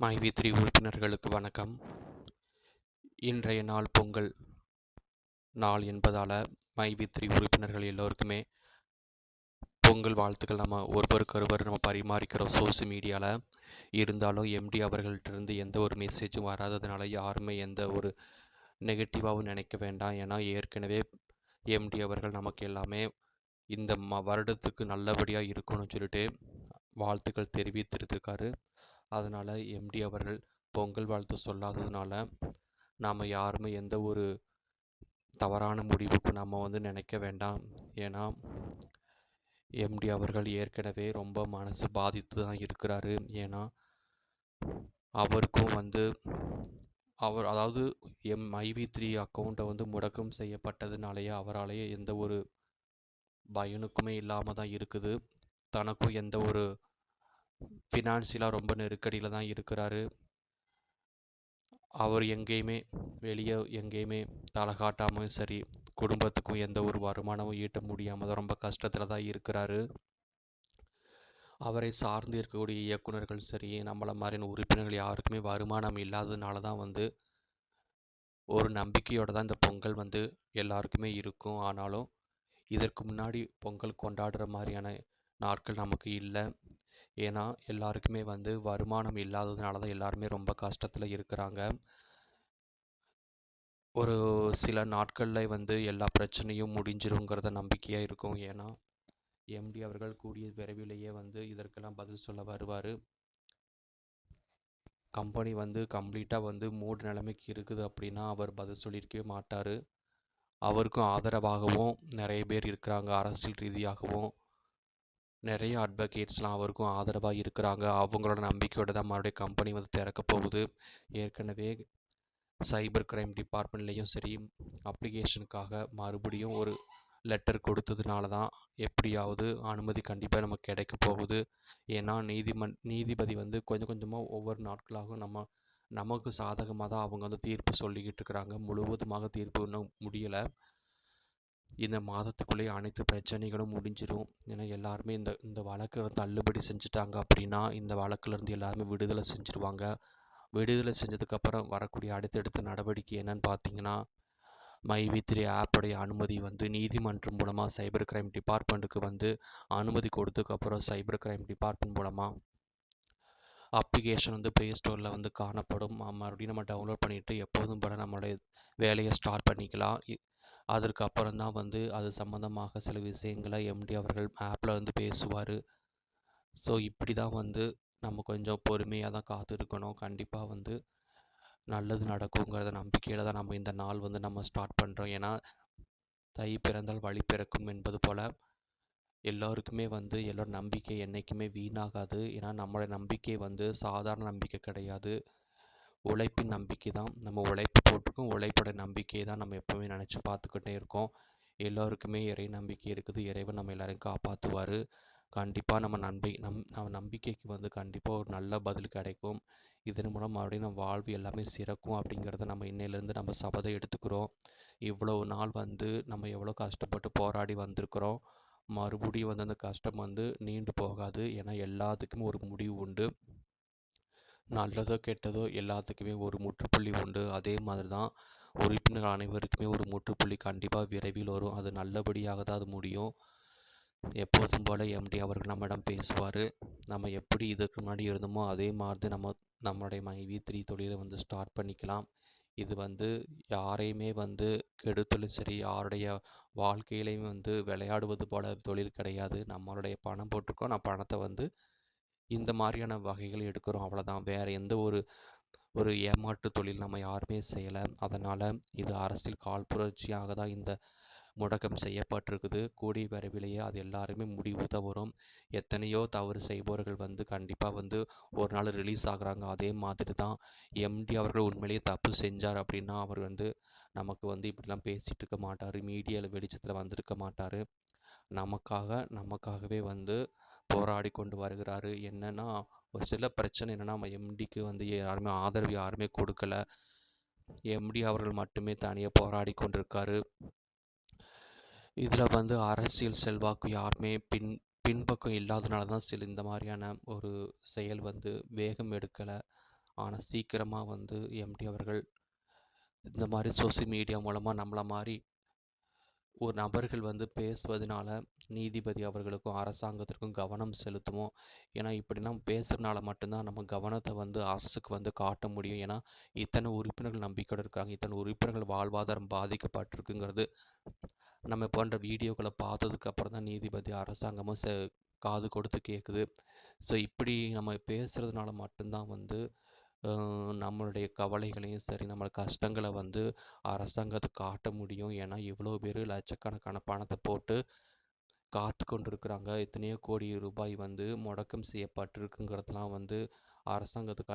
மைவி த்ரீ உறுப்பினர்களுக்கு வணக்கம். இன்றைய நாள் பொங்கல் நாள் என்பதால் மைவி த்ரீ உறுப்பினர்கள் எல்லோருக்குமே பொங்கல் வாழ்த்துக்கள். நம்ம ஒருவருக்கொருவர் நம்ம பரிமாறிக்கிறோம் சோஷியல் மீடியாவில் இருந்தாலும் எம்டி அவர்கள்ட்டிருந்து எந்த ஒரு மெசேஜும் வராததுனால யாருமே எந்த ஒரு நெகட்டிவாகவும் நினைக்க வேண்டாம். ஏன்னா ஏற்கனவே எம்டி அவர்கள் நமக்கு எல்லாமே இந்த ம வருடத்துக்கு நல்லபடியாக இருக்கணும்னு சொல்லிட்டு வாழ்த்துக்கள் தெரிவித்திருக்காரு அதனால் எம்டி அவர்கள் பொங்கல் வாழ்த்து சொல்லாததுனால நாம் யாருமே எந்த ஒரு தவறான முடிவுக்கு நம்ம வந்து நினைக்க வேண்டாம். ஏன்னா எம்டி அவர்கள் ஏற்கனவே ரொம்ப மனசு பாதித்து தான் இருக்கிறாரு. ஏன்னா அவருக்கும் வந்து அவர் அதாவது எம் ஐவி த்ரீ அக்கௌண்ட்டை வந்து முடக்கம் செய்யப்பட்டதுனாலேயே அவராலேயே எந்த ஒரு பயனுக்குமே இல்லாமல் தான் இருக்குது. தனக்கும் எந்த ஒரு ஃபினான்ஷியலாக ரொம்ப நெருக்கடியில் தான் இருக்கிறாரு. அவர் எங்கேயுமே வெளியே எங்கேயுமே தலை காட்டாமல் சரி குடும்பத்துக்கும் எந்த ஒரு வருமானமும் ஈட்ட முடியாமல் தான் ரொம்ப கஷ்டத்தில் தான் இருக்கிறாரு. அவரை சார்ந்து இருக்கக்கூடிய இயக்குநர்கள் சரி நம்மளை மாதிரியான உறுப்பினர்கள் யாருக்குமே வருமானம் இல்லாததுனால தான் வந்து ஒரு நம்பிக்கையோடு தான் இந்த பொங்கல் வந்து எல்லாருக்குமே இருக்கும். ஆனாலும் இதற்கு முன்னாடி பொங்கல் கொண்டாடுற மாதிரியான நாட்கள் நமக்கு இல்லை. ஏன்னா எல்லாருக்குமே வந்து வருமானம் இல்லாததுனால தான் எல்லாருமே ரொம்ப கஷ்டத்தில் இருக்கிறாங்க. ஒரு சில நாட்களில் வந்து எல்லா பிரச்சனையும் முடிஞ்சிருங்கிறத நம்பிக்கையாக இருக்கும். ஏன்னா எம்டி அவர்கள் கூடிய விரைவிலேயே வந்து இதற்கெல்லாம் பதில் சொல்ல வருவார். கம்பெனி வந்து கம்ப்ளீட்டாக வந்து மூடு நிலைமைக்கு இருக்குது அப்படின்னா அவர் பதில் சொல்லியிருக்கவே மாட்டார். அவருக்கும் ஆதரவாகவும் நிறைய பேர் இருக்கிறாங்க. அரசியல் ரீதியாகவும் நிறைய அட்வொகேட்ஸ்லாம் அவருக்கும் ஆதரவாக இருக்கிறாங்க. அவங்களோட நம்பிக்கையோட தான் மறுபடியும் கம்பெனி வந்து திறக்க போகுது. ஏற்கனவே சைபர் கிரைம் டிபார்ட்மெண்ட்லேயும் சரி அப்ளிகேஷனுக்காக மறுபடியும் ஒரு லெட்டர் கொடுத்ததுனால தான் எப்படியாவது அனுமதி கண்டிப்பாக நமக்கு கிடைக்க போகுது. ஏன்னா நீதிமன் நீதிபதி வந்து கொஞ்சம் கொஞ்சமாக ஒவ்வொரு நாட்களாகவும் நம்ம நமக்கு சாதகமாக தான் அவங்க வந்து தீர்ப்பு சொல்லிக்கிட்டு இருக்கிறாங்க. முழுவதுமாக தீர்ப்பு இன்னும் முடியலை. இந்த மாதத்துக்குள்ளேயே அனைத்து பிரச்சனைகளும் முடிஞ்சிடும் ஏன்னா எல்லாருமே இந்த இந்த வழக்கை தள்ளுபடி செஞ்சுட்டாங்க அப்படின்னா இந்த வழக்குலேருந்து எல்லாருமே விடுதலை செஞ்சுருவாங்க. விடுதலை செஞ்சதுக்கப்புறம் வரக்கூடிய அடுத்தடுத்த நடவடிக்கை என்னன்னு பார்த்தீங்கன்னா மைவி த்ரீ ஆப்போடைய அனுமதி வந்து நீதிமன்றம் மூலமாக சைபர் கிரைம் டிபார்ட்மெண்ட்டுக்கு வந்து அனுமதி கொடுத்ததுக்கப்புறம் சைபர் கிரைம் டிபார்ட்மெண்ட் மூலமாக அப்ளிகேஷன் வந்து ப்ளே ஸ்டோரில் வந்து காணப்படும். மறுபடியும் நம்ம டவுன்லோட் பண்ணிவிட்டு எப்போதும் போல் நம்மளுடைய வேலையை ஸ்டார்ட் பண்ணிக்கலாம். அதற்கு அப்புறம் தான் வந்து அது சம்மந்தமாக சில விஷயங்களை எம்டி அவர்கள் ஆப்பில் வந்து பேசுவார். ஸோ இப்படி தான் வந்து நம்ம கொஞ்சம் பொறுமையாக தான் காத்திருக்கணும். கண்டிப்பாக வந்து நல்லது நடக்குங்கிறத நம்பிக்கையில் தான் நம்ம இந்த நாள் வந்து நம்ம ஸ்டார்ட் பண்ணுறோம் ஏன்னா தை பிறந்தால் வழி பிறக்கும் என்பது போல் எல்லோருக்குமே வந்து எல்லோரும் நம்பிக்கை என்றைக்குமே வீணாகாது. ஏன்னா நம்மளோட நம்பிக்கை வந்து சாதாரண நம்பிக்கை கிடையாது. உழைப்பின் நம்பிக்கை தான். நம்ம உழைப்பு போட்டிருக்கோம். உழைப்போட நம்பிக்கையை தான் நம்ம எப்போவுமே நினச்சி பார்த்துக்கிட்டே இருக்கோம். எல்லோருக்குமே இறை நம்பிக்கை இருக்குது. இறைவன் நம்ம எல்லோரையும் காப்பாற்றுவார் கண்டிப்பாக நம்ம நம்பி நம் நம்ம நம்பிக்கைக்கு வந்து கண்டிப்பாக ஒரு நல்ல பதில் கிடைக்கும். இதன் மூலம் மறுபடியும் நம்ம வாழ்வு எல்லாமே சிறக்கும் அப்படிங்கிறத நம்ம இன்னையிலேருந்து நம்ம சபதம் எடுத்துக்கிறோம். இவ்வளோ நாள் வந்து நம்ம எவ்வளோ கஷ்டப்பட்டு போராடி வந்திருக்கிறோம். மறுபடியும் வந்து அந்த கஷ்டம் வந்து நீண்டு போகாது. ஏன்னா எல்லாத்துக்குமே ஒரு முடிவு உண்டு. நல்லதோ கெட்டதோ எல்லாத்துக்குமே ஒரு முற்றுப்புள்ளி உண்டு. அதே மாதிரி தான் உறுப்பினர் அனைவருக்குமே ஒரு முற்றுப்புள்ளி கண்டிப்பாக விரைவில் வரும். அது நல்லபடியாக தான் அது முடியும். எப்போதும் போல் எம்டி அவர்கள் நம்மிடம் பேசுவார். நம்ம எப்படி இதுக்கு முன்னாடி இருந்தோமோ அதே மாதிரி நம்ம நம்மளுடைய மைவி த்ரீ தொழிலை வந்து ஸ்டார்ட் பண்ணிக்கலாம். இது வந்து யாரையுமே வந்து கெடுத்தலும் சரி யாருடைய வாழ்க்கையிலையும் வந்து விளையாடுவது போல தொழில் கிடையாது. நம்மளுடைய பணம் போட்டிருக்கோம். நான் பணத்தை வந்து இந்த மாதிரியான வகைகள் எடுக்கிறோம் அவ்வளோதான். வேறு எந்த ஒரு ஒரு ஏமாற்று தொழில் நம்ம யாருமே செய்யலை. அதனால் இது அரசியல் கால் புரட்சியாக தான் இந்த முடக்கம் செய்யப்பட்டிருக்குது. கூடிய விரைவிலேயே அது எல்லாருமே முடிவு தவறும் எத்தனையோ தவறு செய்பவர்கள் வந்து கண்டிப்பாக வந்து ஒரு நாள் ரிலீஸ் ஆகுறாங்க. அதே மாதிரி தான் எம்டி அவர்கள் உண்மையிலேயே தப்பு செஞ்சார் அப்படின்னா அவர் வந்து நமக்கு வந்து இப்படிலாம் பேசிகிட்டு இருக்க மாட்டார். மீடியாவில் வெளிச்சத்தில் வந்திருக்க மாட்டார். நமக்காக நமக்காகவே வந்து போராடி கொண்டு வருகிறாரு. என்னன்னா ஒரு சில பிரச்சனை என்னென்னா நம்ம எம்டிக்கு வந்து யாருமே ஆதரவு யாருமே கொடுக்கல. எம்டி அவர்கள் மட்டுமே தனியாக போராடி கொண்டிருக்காரு. இதில் வந்து அரசியல் செல்வாக்கு யாருமே பின் பின்பக்கம் இல்லாதனால தான் சில இந்த மாதிரியான ஒரு செயல் வந்து வேகம் எடுக்கலை. ஆனால் சீக்கிரமாக வந்து எம்டி அவர்கள் இந்த மாதிரி சோசியல் மீடியா மூலமாக நம்மளை மாதிரி ஒரு நபர்கள் வந்து பேசுவதனால நீதிபதி அவர்களுக்கும் அரசாங்கத்திற்கும் கவனம் செலுத்துவோம் ஏன்னா இப்படிலாம் பேசுகிறனால மட்டும்தான் நம்ம கவனத்தை வந்து அரசுக்கு வந்து காட்ட முடியும். ஏன்னா இத்தனை உறுப்பினர்கள் நம்பிக்கையோடு இருக்காங்க. இத்தனை உறுப்பினர்கள் வாழ்வாதாரம் பாதிக்கப்பட்டிருக்குங்கிறது நம்ம போன்ற வீடியோக்களை பார்த்ததுக்கு அப்புறம் தான் நீதிபதி அரசாங்கமும் செ காது கொடுத்து கேட்குது ஸோ இப்படி நம்ம பேசுகிறதுனால மட்டும்தான் வந்து நம்மளுடைய கவலைகளையும் சரி நம்ம கஷ்டங்களை வந்து அரசாங்கத்துக்கு காட்ட முடியும். ஏன்னா இவ்வளோ பேர் லட்சக்கணக்கான பணத்தை போட்டு காத்து கொண்டிருக்கிறாங்க. எத்தனையோ கோடி ரூபாய் வந்து முடக்கம் செய்யப்பட்டிருக்குங்கிறதெல்லாம் வந்து அரசாங்கத்துக்கு